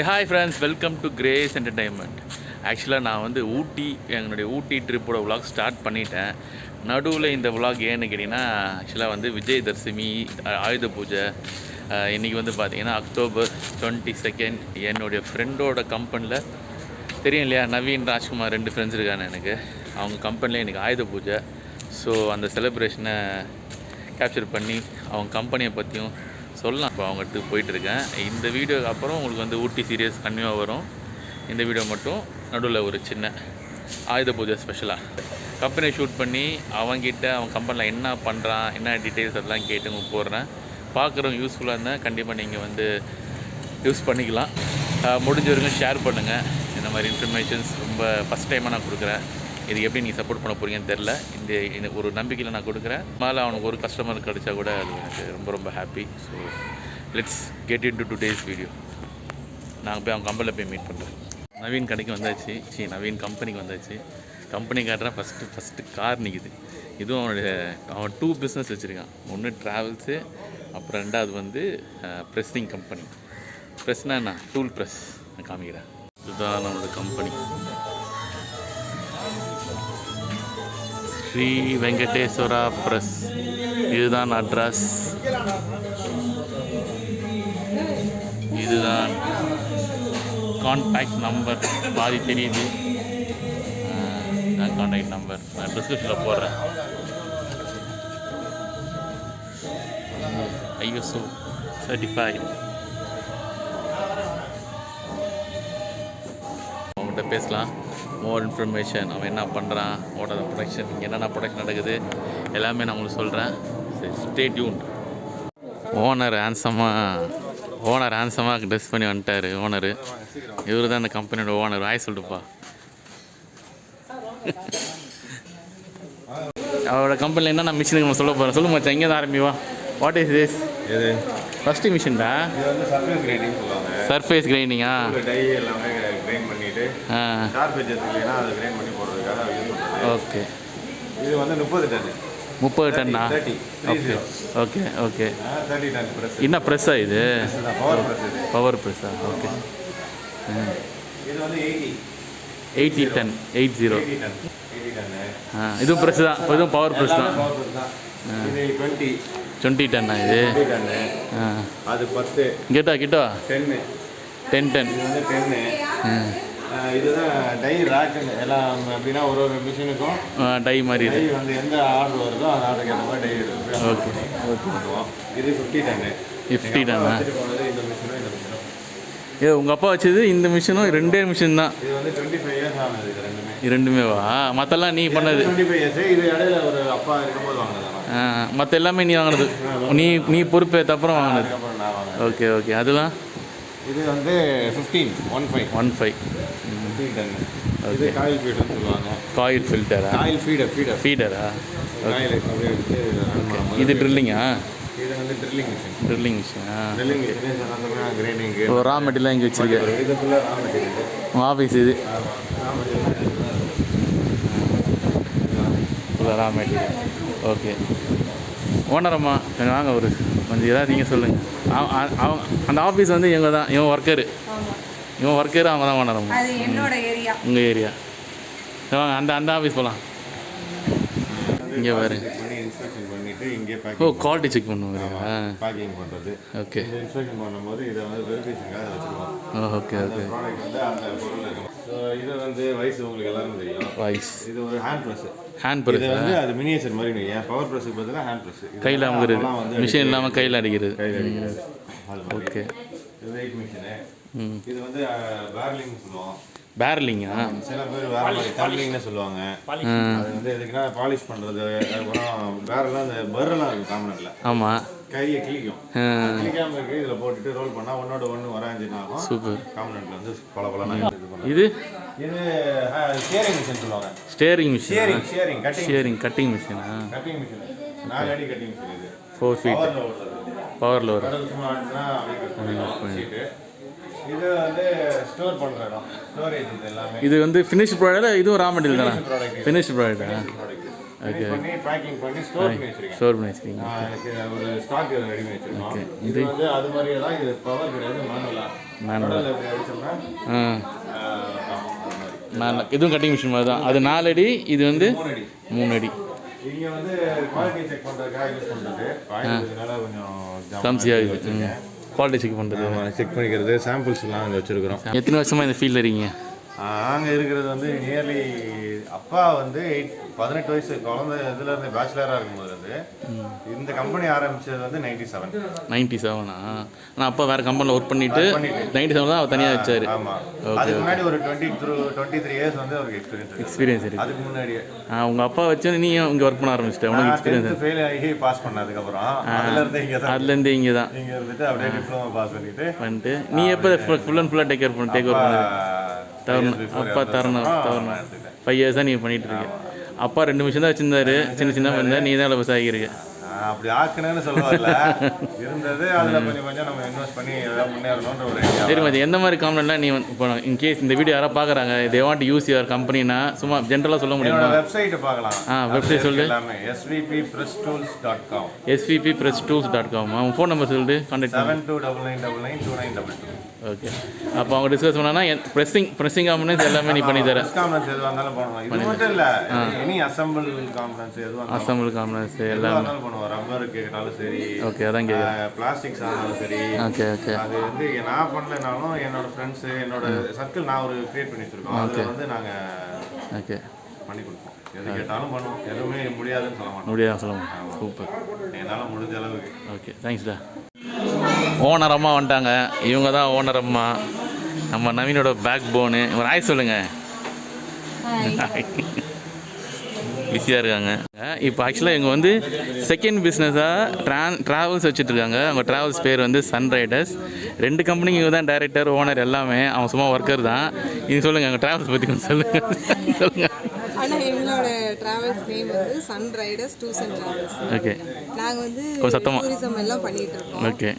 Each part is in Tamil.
Hi friends welcome to Grace entertainment ஆக்சுவலாக நான் வந்து ஊட்டி எங்களுடைய ஊட்டி ட்ரிப்போட விலாக் ஸ்டார்ட் பண்ணிட்டேன். நடுவில் இந்த விலாக் ஏன்னு கேட்டிங்கன்னா ஆக்சுவலாக வந்து விஜயதசமி ஆயுத பூஜை இன்றைக்கி வந்து பார்த்திங்கன்னா அக்டோபர் டுவெண்ட்டி செகண்ட் என்னுடைய ஃப்ரெண்டோட கம்பெனியில் தெரியும் இல்லையா நவீன் ராஜ்குமார் ரெண்டு ஃப்ரெண்ட்ஸ் இருக்காங்க எனக்கு. அவங்க கம்பெனியில் எனக்கு ஆயுத பூஜை. ஸோ அந்த செலிப்ரேஷனை கேப்சர் பண்ணி அவங்க கம்பெனியை பற்றியும் சொல்லலாம். இப்போ அவங்ககிட்ட போயிட்டு இருக்கேன் இந்த வீடியோக்கு அப்புறம் உங்களுக்கு வந்து ஊட்டி சீரியஸ் கன்னியூவாக வரும். இந்த வீடியோ மட்டும் நடுவில் ஒரு சின்ன ஆயுத பூஜை ஸ்பெஷலாக கம்பெனியை ஷூட் பண்ணி அவங்ககிட்ட அவன் கம்பெனியில் என்ன பண்ணுறான் என்ன டீட்டெயில்ஸ் அதெல்லாம் கேட்டு உங்களுக்கு போடுறேன். பார்க்குறவங்க யூஸ்ஃபுல்லாக இருந்தால் கண்டிப்பாக நீங்கள் வந்து யூஸ் பண்ணிக்கலாம். முடிஞ்சவருக்கும் முடிஞ்ச வரைக்கும் ஷேர் பண்ணுங்கள் இந்த மாதிரி இன்ஃபர்மேஷன்ஸ் ரொம்ப ஃபஸ்ட் டைமாக நான் கொடுக்குறேன். இது எப்படி நீங்கள் சப்போர்ட் பண்ண போகிறீங்கன்னு தெரில இந்த இந்த ஒரு நம்பிக்கையில் நான் கொடுக்குறேன். மேலே அவனுக்கு ஒரு கஸ்டமர் கிடைச்சா கூட அது எனக்கு ரொம்ப ரொம்ப happy so let's get in to today's video நாங்கள் போய் அவன் கம்பெனியில் போய் மீட் பண்ணுறோம் நவீன் கடைக்கு வந்தாச்சு. சி நவீன் கம்பெனிக்கு வந்தாச்சு. கம்பெனி காட்டுறேன் ஃபஸ்ட்டு ஃபஸ்ட்டு கார் நிற்கிது இதுவும் அவனுடைய அவன் டூ பிஸ்னஸ் வச்சுருக்கான். ஒன்று ட்ராவல்ஸு அப்புறம் ரெண்டாவது வந்து ப்ரெஸ்ஸிங் கம்பெனி ப்ரெஸ்னா என்ன? டூல் ப்ரெஸ் நான் காமிக்கிறேன். இதுதான் நம்மளோட கம்பெனி ஸ்ரீ வெங்கடேஸ்வரா ப்ரெஸ் இதுதான் அட்ரஸ் இதுதான் கான்டாக்ட் நம்பர் பாதி தெரியுது. நான் கான்டாக்ட் நம்பர் நான் டிஸ்கிரிப்ஷனில் போடுறேன். ஐஎஸ்ஓ சர்டிஃபைடு அவங்ககிட்ட பேசலாம். மோர் இன்ஃபர்மேஷன் அவன் என்ன பண்ணுறான் ஓட ப்ரொடக்ஷன் இங்கே என்னென்ன ப்ரொடக்ஷன் நடக்குது? எல்லாமே நான் உங்களுக்கு சொல்கிறேன் சரி ஸ்டே டியூன் ஓனர் ஹேண்ட்ஸமாக ஓனர் ஹேண்ட்ஸமாக ட்ரெஸ் பண்ணி வந்துட்டார் ஓனர் இவர் தான் அந்த கம்பெனியோட ஓனர் ஆய் சொல்லிட்டுப்பா அவரோட கம்பெனியில் என்னென்ன மிஷினுக்கு நம்ம சொல்ல போகிறோம் சொல்லுங்க மச்சான் இங்கே தான் ஆரம்பிவா வாட் இஸ் திஸ் இது ஃபஸ்ட்டு இது வந்து சர்ஃபேஸ் கிரைண்டிங் சர்ஃபேஸ் கிரைண்டிங்கா கிரைண்ட் பண்ணிட்டு ஷார்ப் எஜஸ் இல்லைன்னா அதை கிரைண்ட் பண்ணி போடுறதுக்காக யூஸ் பண்ணுறது ஓகே. இது வந்து முப்பது டன். முப்பது டன்னா? Okay okay okay. Thirty ton press என்ன ப்ரெஸ்ஸா இது? பவர் ப்ரெஸ் இது. பவர் ப்ரெஸ்ஸா ஓகே. இது வந்து eighty eighty ten eight zero இதுவும் ப்ரெஸ் தான். இதுவும் பவர் ப்ரெஸ் தான். டுவெண்ட்டி டுவெண்ட்டி டன்னா இது அது பத்து. கிட்டா கிட்டா டென்னு டென் டென் இது வந்து டென்னு இதுதான் டை ரேக்குன்னு எல்லாம் எப்படின்னா ஒரு ஒரு மிஷினுக்கும் டை மாதிரி டை இது. வந்து எந்த ஆர்டர் வருதோ அந்த ஆர்டருக்கு ஏற்ற மாதிரி டை ஓகே. ஓகே பண்ணுவோம். இது ஃபிஃப்டி டன்னு ஃபிஃப்டி டன்னா இந்த மிஷினும் இந்த மிஷினும். ஏ உங்கள் அப்பா வச்சது இந்த மிஷினும் ரெண்டே மிஷின் தான். இது வந்து டுவெண்ட்டி ஃபைவ் இயர்ஸ் ஆனது இது ரெண்டுமே. இது ரெண்டுமே வா? மற்றெல்லாம் நீ பண்ணது. டுவெண்ட்டி ஃபைவ் இயர்ஸ் இது இடையில ஒரு அப்பா இருக்கும்போது வாங்கினதானா மற்ற எல்லாமே நீ வாங்கினது. நீ நீ பொறுப்பேற்ற அப்புறம் வாங்கினது. Okay okay. அதெல்லாம்? இது வந்து fifteen one five one five இது காயில் ஃபீடர்னு சொல்லுவாங்க. காயில் ஃபில்டரா காயில் ஃபீடர் ஃபீடர் ஃபீடரா காயில் அப்படியே எடுத்து இது ட்ரில்லிங்கா இது வந்து drilling machine drilling மிஷினா drilling machine grinding raw material இங்கே வச்சிருக்கேன் இது? ஃபுல்லாக ரா மெட்டீரியல் ஆஃபீஸ் இது ஃபுல்லாக ரா மெட்டீரியல் ஓகே ஓனரம்மா கொஞ்சம் வாங்க ஒரு கொஞ்சம் ஏதாவது நீங்கள் சொல்லுங்கள் அவன் அந்த ஆஃபீஸ் வந்து இவங்க தான் இவன் ஒர்க்கரு இவன் ஒர்க்கரு அவங்க தான் அது என்னோட ஏரியா உங்கள் ஏரியா வாங்க அந்த அந்த ஆஃபீஸ் போகலாம் இங்கே பாரு. ஓ குவாலிட்டி செக் பண்ணுவாங்க பேக்கிங் பண்ணுறது ஓகே இன்ஸ்பெக்ஷன் பண்ணும்போது இதை வந்து வெரிஃபிகேஷனுக்காக வச்சுருவோம் ஓகே ஓகே ஸோ இது வந்து வயசு உங்களுக்கு எல்லாரும் தெரியும். வாய்ஸ் இது ஒரு ஹேண்ட் ப்ரெஸ் ஹேண்ட் இது ப்ரெஸ் வந்து அது மினியேச்சர் மாதிரி ஏன் பவர் ப்ரெஸ்ஸுக்கு பதிலாக ஹேண்ட் ப்ரெஸ் கையில் அமுகிறது. மிஷின் இல்லாமல் கையில் அடிக்கிறது. கையில் அடிக்கிறது. ஓகே இது வெயிட் மிஷினு இது வந்து பேர்லிங் சொல்லுவோம். பேரலிங்கா சில பேர் வேற மாதிரி டர்லிங்னு சொல்லுவாங்க. அது வந்து எதுக்குன்னா பாலிஷ் பண்ணுறது அதுக்கப்புறம் பேரெல்லாம் அந்த பர்ரெல்லாம் இருக்கும் காமனரில் ஆமாம் கையை கிழிக்கும். கிழிக்காம இருக்கு இதில் போட்டுட்டு ரோல் பண்ணால் ஒன்னோட ஒன்று வராஞ்சுன்னு ஆகும். சூப்பர் காமனரில் வந்து பல பல இது? இது ஷேரிங் மிஷின் சொல்லுவாங்க. Steering machine shearing shearing cutting shearing cutting மிஷினா cutting machine நாலு அடி கட்டிங் மிஷின் இது. ஃபோர் ஃபீட் பண்ணிடும் சீட்டு இது வந்து ஸ்டோர் பண்ணுற இடம். ஸ்டோரேஜ் இது எல்லாமே. இது வந்து ஃபினிஷ் ப்ராடக்ட் இதுவும் ரா மெட்டீரியல் தானே? ஃபினிஷ் ப்ராடக்டா finish பண்ணி பேக்கிங் பண்ணி ஸ்டோர் பண்ணி வச்சிருக்கேன். ஸ்டோர் பண்ணி வச்சுருக்கீங்க. ஒரு ஸ்டாக் ரெடி பண்ணி வச்சிருக்கோம். இது வந்து அது மாதிரியே தான் இது பவர் கிடையாது மேனுவலா மேனுவல் எப்படி அடிச்சோம்னா. நான் இதுவும் கட்டிங் மிஷின் மாதிரி தான். அது நாலு அடி இது வந்து மூணு அடி. இங்க வந்து குவாலிட்டி செக் பண்றதுக்காக யூஸ் பண்றது. பாயிண்ட்னால கொஞ்சம் கம்சியாக இருக்குது குவாலிட்டி செக் பண்ணுறது செக் பண்ணிக்கிறது. சாம்பிள்ஸ் எல்லாம் அங்க வச்சிருக்கிறோம். எத்தனை வருஷமாக இந்த ஃபீல்டில் இருக்கீங்க? நாங்க இருக்கிறது வந்து நியர்லி அப்பா வந்து எயிட் பதினெட்டு வயசு குழந்தை இதுல இருந்து பேச்சுலரா இருக்கும்போது இருந்து இந்த கம்பெனி ஆரம்பிச்சது வந்து நைன்டி செவன் நைன்டி செவனா ஆனால் அப்பா வேறு கம்பெனியில் ஒர்க் பண்ணிவிட்டு நைன்டி செவன் தான் அவர் தனியாக வச்சார். ஆமா. அதுக்கு முன்னாடி ஒரு twenty through twenty three years வந்து அவருக்கு எக்ஸ்பீரியன்ஸ் இருக்கு. எக்ஸ்பீரியன்ஸ் இருக்குது அதுக்கு முன்னாடியே. உங்கள் அப்பா வச்சு நீ இங்கே ஒர்க் பண்ண ஆரம்பிச்சிட்ட? உனக்கு எக்ஸ்பீரியன்ஸ் ஃபெயில் ஆகி பாஸ் பண்ணதுக்கு அப்புறம் அதுல இருந்து இங்க தான் அதுலேருந்து இங்கே தான் இங்க இருந்துட்டு அப்படியே டிப்ளமோ பாஸ் பண்ணிட்டு. பண்ணிட்டு நீ எப்போ ஃபுல் அண்ட் ஃபுல்லாக டேக் கேர் பண்ண டேக் ஓவர் பண்ண தவறணும் அப்பா தரணும் தவறணும் ஃபைவ் இயர்ஸ் தான் நீங்கள் பண்ணிட்டு இருக்க. அப்பா ரெண்டு மிஷின் தான் வச்சிருந்தாரு. சின்ன சின்ன பண்ண நீ தான் விவசாயி இருக்கு நான் அப்படி ஆக்குனேன்னு சொல்ல வரல. இருந்தது அதுல கொஞ்சம் கொஞ்சம் நம்ம இன்வெஸ்ட் பண்ணி ஏதாவது முன்னேறணுன்ற ஒரு ஐடியா சரி மதி எந்த மாதிரி காம்ப்ளைண்ட்லாம் நீ இப்போ இன்கேஸ் இந்த வீடியோ யாராவது பார்க்குறாங்க தே வாண்ட் யூஸ் யுவர் கம்பெனினா சும்மா ஜென்ரலாக சொல்ல முடியுமா? வெப்சைட் பார்க்கலாம். ஆ வெப்சைட் சொல்லு எல்லாமே SVB press tools dot com SVB press tools dot com அவன் ஃபோன் நம்பர் சொல்லிட்டு contact seven two double nine double nine two nine double two okay அப்போ அவங்க டிஸ்கஸ் பண்ணாங்கன்னா ப்ரெஸ்ஸிங் ப்ரெஸ்ஸிங் காம்பனன்ஸ் எல்லாமே நீ பண்ணி தர. ப்ரெஸ் கான்ஃபரன்ஸ் எதுவாக இருந்தாலும் பண்ணுவோம் இது மட்டும் இல்ல எனி அசம்பிள் கான்ஃபரன்ஸ் எதுவாக அசம்பிள் காம்பனன்ஸ் எல்லாம். பண்ணுவோம் ரப்பர் கேட்டாலும் சரி ஓகே அதான் கேட்குறேன் பிளாஸ்டிக்ஸ் ஆனாலும் சரி. ஓகே ஓகே அது வந்து நான் பண்ணலைனாலும் என்னோட ஃப்ரெண்ட்ஸு என்னோட சர்க்கிள் நான் ஒரு கிரியேட் பண்ணி வச்சிருக்கோம். அதில் வந்து நாங்கள் ஓகே பண்ணி கொடுப்போம். எது கேட்டாலும் பண்ணுவோம். எதுவுமே முடியாதுன்னு சொல்ல மாட்டோம். முடியாது சொல்லுங்க சூப்பர் என்னால் முடிஞ்ச அளவுக்கு. ஓகே தேங்க்ஸ்டா ஓனர் அம்மா வந்துட்டாங்க. இவங்க தான் ஓனர் அம்மா. நம்ம நவீனோட பேக் போனு ஒரு ஆய் சொல்லுங்க பிஸியாக இருக்காங்க. இப்போ ஆக்சுவலாக இவங்க வந்து செகண்ட் பிஸ்னஸாக ட்ரான் ட்ராவல்ஸ் வச்சுட்ருக்காங்க அவங்க ட்ராவல்ஸ் பேர் வந்து சன் ரைடர்ஸ் ரெண்டு கம்பெனிக்கு இவங்க தான் டைரக்டர் ஓனர் எல்லாமே. அவன் சும்மா ஒர்க்கர் தான். இது சொல்லுங்கள் அவங்க ட்ராவல்ஸ் பற்றி கொஞ்சம் சொல்லுங்கள் சொல்லுங்கள் ஆனால் எங்களோட டிராவல்ஸ் நேம் வந்து sun riders tours and travels okay நாங்கள் வந்து. டூரிசம் எல்லாம் பண்ணிட்டு இருக்கோம் ஓகே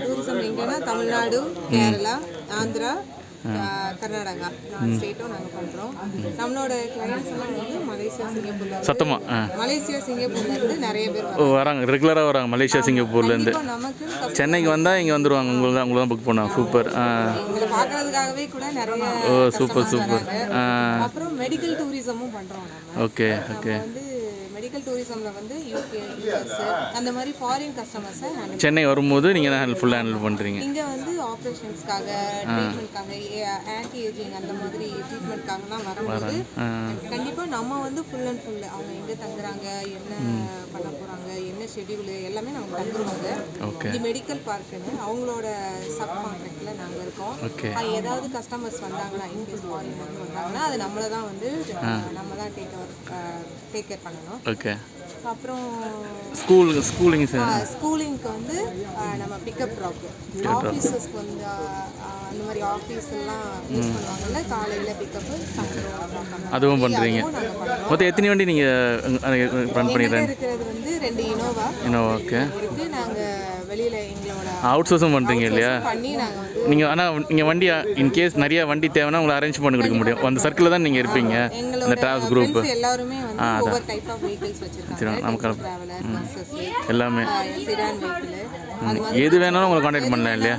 டூரிசம் எங்கன்னா தமிழ்நாடு கேரளா ஆந்திரா கர்நாடகா. ஸ்டேட்டும் நாங்கள் பண்ணுறோம் நம்மளோட கிளைண்ட்ஸ் எல்லாம் வந்து மலேசியா சிங்கப்பூர்ல சத்தமாக மலேசியா சிங்கப்பூர்ல இருந்து நிறைய பேர் வராங்க. ரெகுலராக வராங்க. மலேசியா சிங்கப்பூர்லேருந்து சென்னைக்கு வந்தால் இங்கே வந்துடுவாங்க உங்களுக்கு தான் உங்களை தான் புக் பண்ணுவாங்க சூப்பர் எங்களை பார்க்கறதுக்காகவே கூட நிறைய ஓ சூப்பர் சூப்பர் அப்புறம் மெடிக்கல் டூரிசமும் பண்ணுறோம் ஓகே ஓகே வந்து மெடிக்கல் டூரிசம்ல வந்து யூகே யூஎஸ் அந்த மாதிரி ஃபாரின் கஸ்டமர்ஸை ஹேண்டில் சென்னை வரும்போது நீங்கள் தான் ஃபுல்லாக ஹேண்டில் பண்ணுறீங்க இங்க வந்து ஆப்ரேஷன்ஸ்க்காக ட்ரீட்மெண்ட்காக ஆன்டி ஏஜிங் அந்த மாதிரி ட்ரீட்மெண்ட்காகலாம் வரும்போது ஆ. கண்டிப்பா நம்ம வந்து ஃபுல் அண்ட் ஃபுல் அவங்க எங்க தங்குறாங்க என்ன பண்ண போறாங்க என்ன ஷெட்யூல் எல்லாமே நமக்கு தந்துருவாங்க. இது மெடிக்கல் பார்க்குன்னு அவங்களோட சப் கான்ட்ராக்ட்ல நாங்க இருக்கோம். ஏதாவது கஸ்டமர்ஸ் வந்தாங்கன்னா இன்கேஸ் ஃபாரின் வந்து வந்தாங்கன்னா அது நம்மள தான் வந்து நம்ம தான் டேக் டேக் கேர் பண்ணணும். ஓகே. அப்புறம் ஸ்கூல் ஸ்கூலிங் சார். ஸ்கூலிங்க்கு வந்து நம்ம பிக்கப் ட்ராப் ஆஃபீஸஸ்க்கு வந்து அந்த மாதிரி ஆஃபீஸ் எல்லாம் யூஸ் பண்ணுவாங்கல்ல காலையில் சாயந்தரம் பண்ண அதுவும் பண்ணுறீங்க மொத்தம் எத்தனை வண்டி நீங்கள் ரன் பண்ணிடுறேன் இருக்கிறது வந்து ரெண்டு இனோவா இன்னும் ஓகே வெளியில் எங்களோட அவுட் சோர்ஸும் பண்ணுறீங்க இல்லையா? நாங்கள் ஆனால் நீங்கள் வண்டி இன்கேஸ் நிறைய வண்டி தேவைன்னா உங்களை அரேஞ்ச் பண்ணி கொடுக்க முடியும். அந்த சர்க்கிளில் தான் நீங்கள் இருப்பீங்க. எங்களோட டிராவல்ஸ் குரூப் எல்லாருமே ஆஃப் வெஹிக்கிள்ஸ் வச்சிருக்காங்க. நமக்கு எல்லாமே. எது வேணாலும் உங்களை காண்டாக்ட் பண்ணலாம் இல்லையா?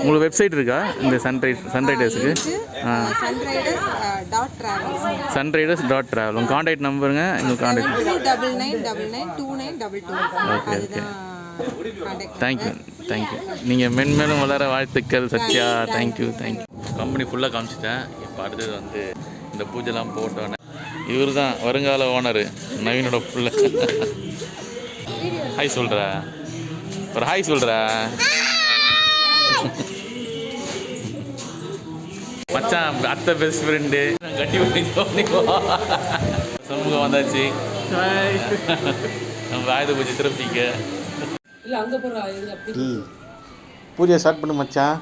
உங்களுக்கு வெப்சைட் இருக்கா? இந்த சன்ரைஸ் சன்ரைடர்ஸுக்கு சன்ரைடர்ஸ் டாட் ட்ராவல் உங்கள் காண்டாக்ட் நம்பருங்க எங்களுக்கு contact two double thank you thank you நீங்கள் மென்மேலும் வளர வாழ்த்துக்கள் சத்யா. தேங்க்யூ தேங்க்யூ கம்பெனி ஃபுல்லாக காமிச்சிட்டேன். இப்போ அடுத்தது வந்து இந்த பூஜைலாம் போட்டோன்னே இவர் தான் வருங்கால ஓனரு நவீனோட புள்ள. ஹாய் சொல்கிறா ஒரு ஹாய் சொல்கிறா மச்சான் அத்தை பெஸ்ட் ஃப்ரெண்டு கட்டி சமூகம் வந்தாச்சு. நம்ம ஆயுத பூஜை திருப்பிங்க பூஜை ஸ்டார்ட் பண்ணு மச்சான்.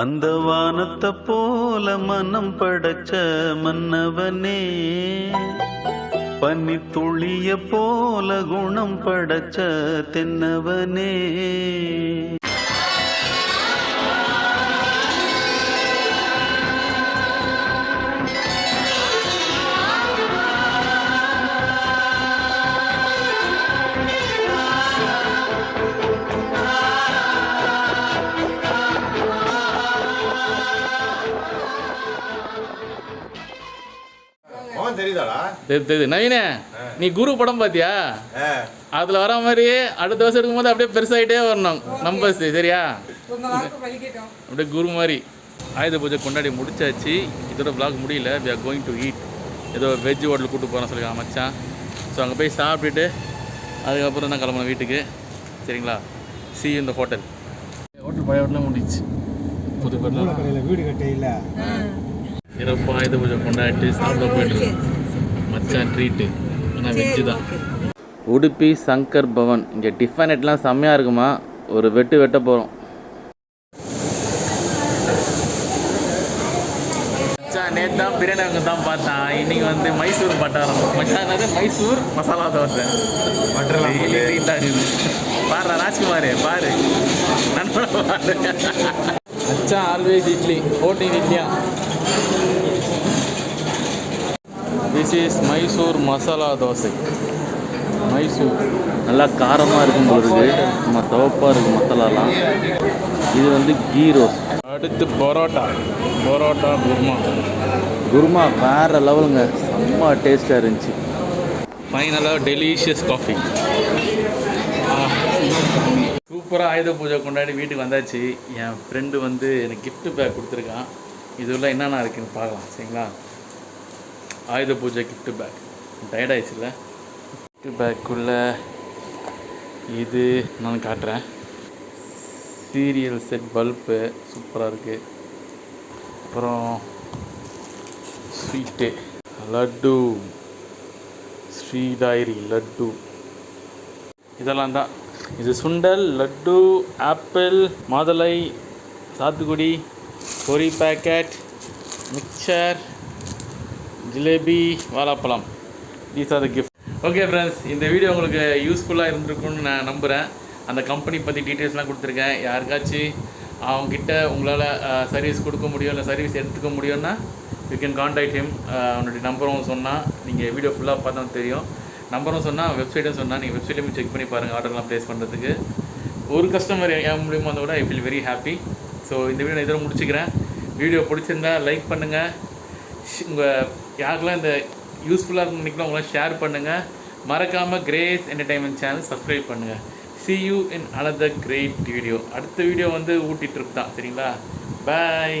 அந்த வானத்தை போல மனம் படைச்ச மன்னவனே. பன்னி துளிய போல குணம் படைச்ச தென்னவனே. தெரியுது நவீனே நீ குரு படம் பார்த்தியா. அதில் வர மாதிரியே அடுத்த வருஷம் எடுக்கும்போது அப்படியே பெருசாகிட்டே வரணும். நம்பர்ஸ் சரியா? அப்படியே குரு மாதிரி. ஆயுத பூஜை கொண்டாடி முடிச்சாச்சு. இதோட vlog முடியல. We are going to eat. ஏதோ வெஜ் ஹோட்டல் கூட்டு போகிறோம் சொல்லி மச்சான். ஸோ அங்கே போய் சாப்பிட்டுட்டு அதுக்கப்புறம் தான் கிளம்பணும் வீட்டுக்கு. சரிங்களா? சி இந்த ஹோட்டல் ஹோட்டல் பழைய ஹோட்டலாம் முடிச்சு புது வீடு கட்டையில் சிறப்பாக ஆயுத பூஜை கொண்டாடிட்டு சாப்பிட போயிட்டு மச்சான் ட்ரீட்டு ஆனால் வெஜ்ஜு தான். உடுப்பி சங்கர் பவன். இங்கே டிஃபன் எட்லாம் செம்மையாக இருக்குமா? ஒரு வெட்டு வெட்ட போகிறோம் நேற்று தான் பிரியாணி அங்கே தான் பார்த்தேன். இன்னைக்கு வந்து மைசூர் பட்டாரம் மச்சான் என்னது? மைசூர் மசாலா தோசை. பாருடா ராஜ்குமார் பாரு. நண்பனை பாரு. மச்சான் ஆல்வேஸ் இட்லி. ஃபோர்டீன் இட்லியா? திஸ் இஸ் மைசூர் மசாலா தோசை மைசூர் நல்லா காரமாக இருக்கும் பொழுது நம்ம சிவப்பாக இருக்கும் மசாலாலாம் இது வந்து கீ அடுத்து பரோட்டா. பரோட்டா குருமா. குருமா வேறு லெவலுங்க. செம்ம டேஸ்ட்டாக இருந்துச்சு. ஃபைனலாக டெலிஷியஸ் காஃபி சூப்பராக ஆயுத பூஜை கொண்டாடி வீட்டுக்கு வந்தாச்சு. என் ஃப்ரெண்டு வந்து எனக்கு கிஃப்ட் பேக் கொடுத்துருக்கான். இதுவெல்லாம் என்னென்ன இருக்குன்னு பார்க்கலாம். சரிங்களா? Ayudha Puja gift pack tired ஆயிடுச்சுல்ல gift பேக்குள்ளே இது நான் காட்டுறேன். சீரியல் செட் பல்பு சூப்பராக இருக்குது அப்புறம் ஸ்வீட்டு லட்டு ஸ்ரீ லட்டு. இதெல்லாம் தான். இது சுண்டல் லட்டு ஆப்பிள் மாதுளை சாத்துக்குடி பொரி பேக்கெட் மிக்சர் ஜிலேபி வாழைப்பழம். These are the gift okay friends இந்த வீடியோ உங்களுக்கு யூஸ்ஃபுல்லாக இருந்திருக்கும்னு நான் நம்புகிறேன் அந்த கம்பெனி பற்றி டீட்டெயில்ஸ்லாம் கொடுத்துருக்கேன். யாருக்காச்சும் அவங்கக்கிட்ட உங்களால் சர்வீஸ் கொடுக்க முடியும் இல்லை சர்வீஸ் எடுத்துக்க முடியும்னா யூ கேன் காண்டாக்ட் ஹிம் அவனுடைய நம்பரும் சொன்னால் நீங்கள் வீடியோ ஃபுல்லாக பார்த்தா தெரியும். நம்பரும் சொன்னால் வெப்சைட்டும் சொன்னால் நீங்கள் வெப்சைட்லையும் செக் பண்ணி பாருங்கள் ஆர்டர்லாம் ப்ளேஸ் பண்ணுறதுக்கு ஒரு கஸ்டமர் என் மூலியமாக வந்தால் கூட I feel very happy so இந்த வீடியோ நான் இதோட முடிச்சுக்கிறேன். வீடியோ பிடிச்சிருந்தா லைக் பண்ணுங்கள் உங்கள் யாருக்கெல்லாம் இந்த யூஸ்ஃபுல்லாக இருக்குன்னு நினைக்கலாம் உங்களாம் ஷேர் பண்ணுங்கள் மறக்காமல் கிரேஸ் என்டர்டைன்மெண்ட் சேனல் சப்ஸ்கிரைப் பண்ணுங்கள் see you in another great video அடுத்த வீடியோ வந்து ஊட்டி ட்ரிப் தான் சரிங்களா? பாய்